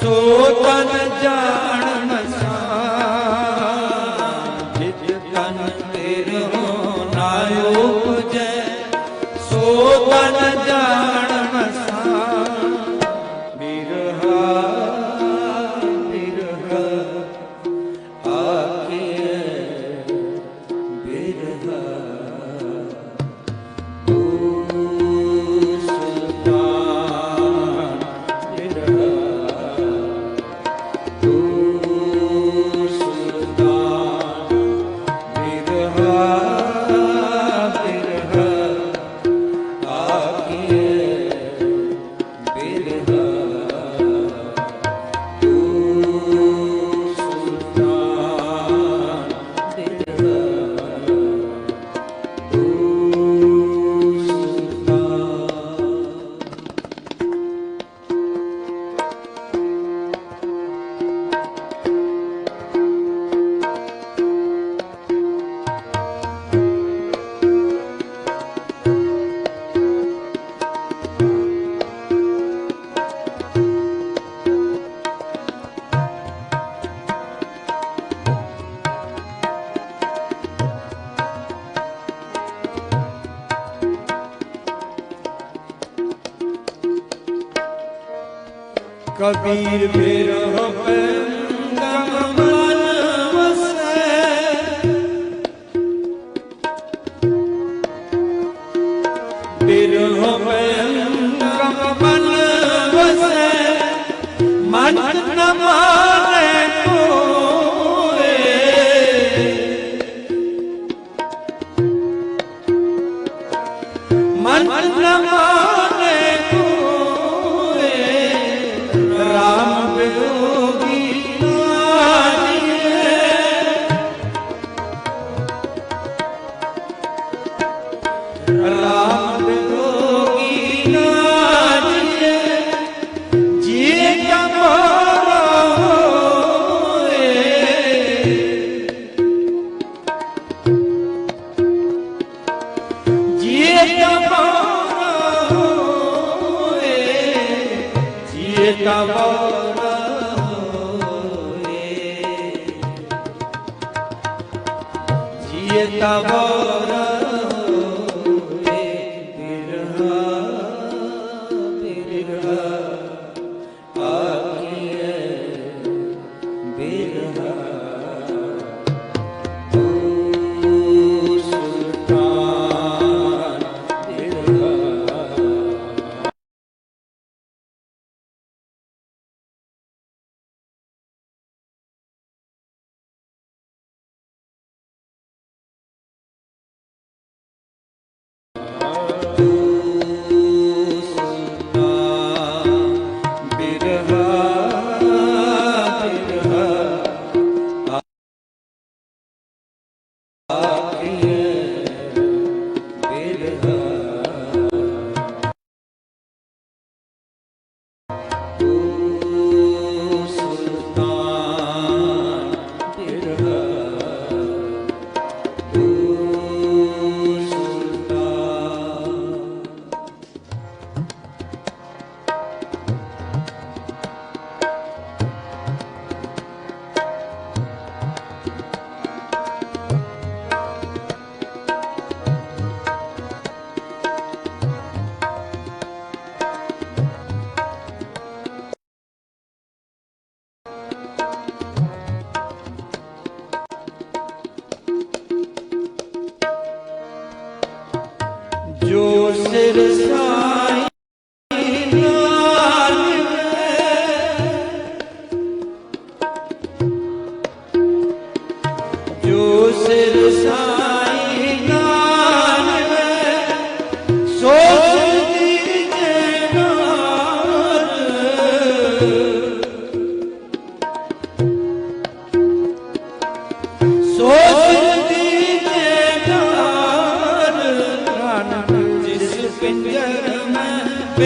ਸੋ ਤਨ ਜਾਣ ਕਬੀਰ ਫਿਰ ਹਮੇ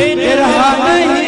रहा नहीं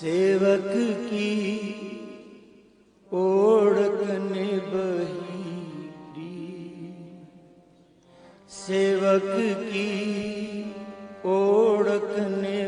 ਸੇਵਕ ਕੀ ਓੜਕ ਨਿਭਹੀਦੀ ਸੇਵਕ ਕੀ ਓੜਕ ਨਿ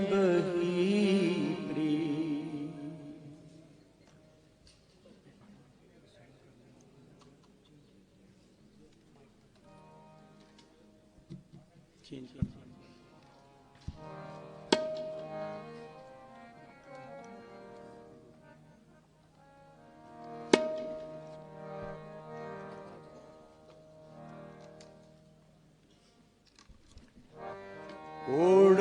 ओढ़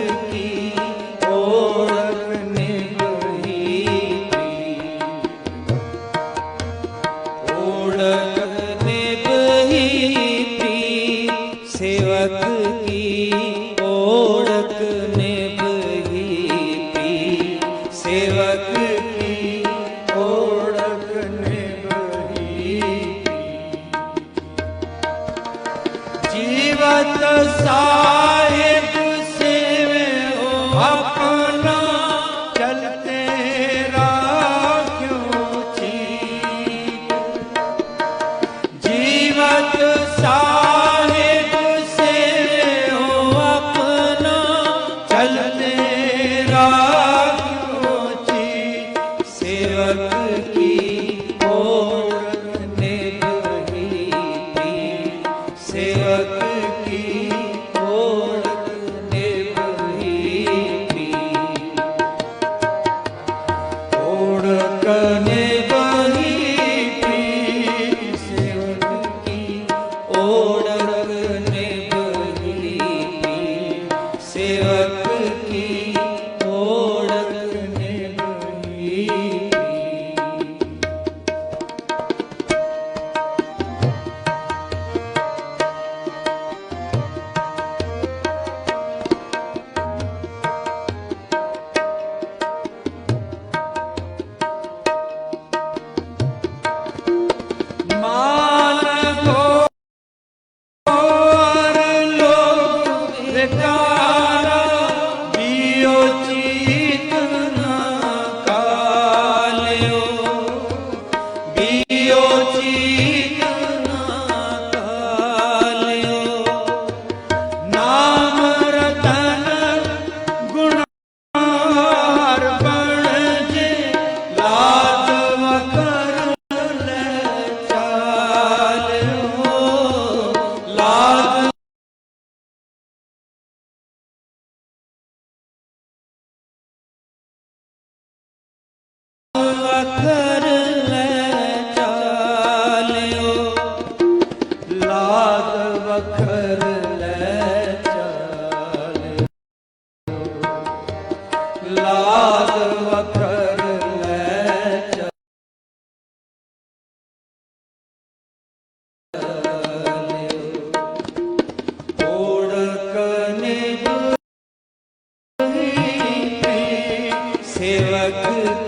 ਜੀਵਤ ਸਾ ਅਖਰ ਲੈ ਚਾਲਿਓ। ਲਾਗ ਵਖਰ ਲੈ ਚਾਲਿਓ। ਲਾਗ ਵਖਰ ਲੈ ਚਾਲਿਓ। ਕੋੜ ਕਨੇ ਦੁਹੀ ਸੇਵਕ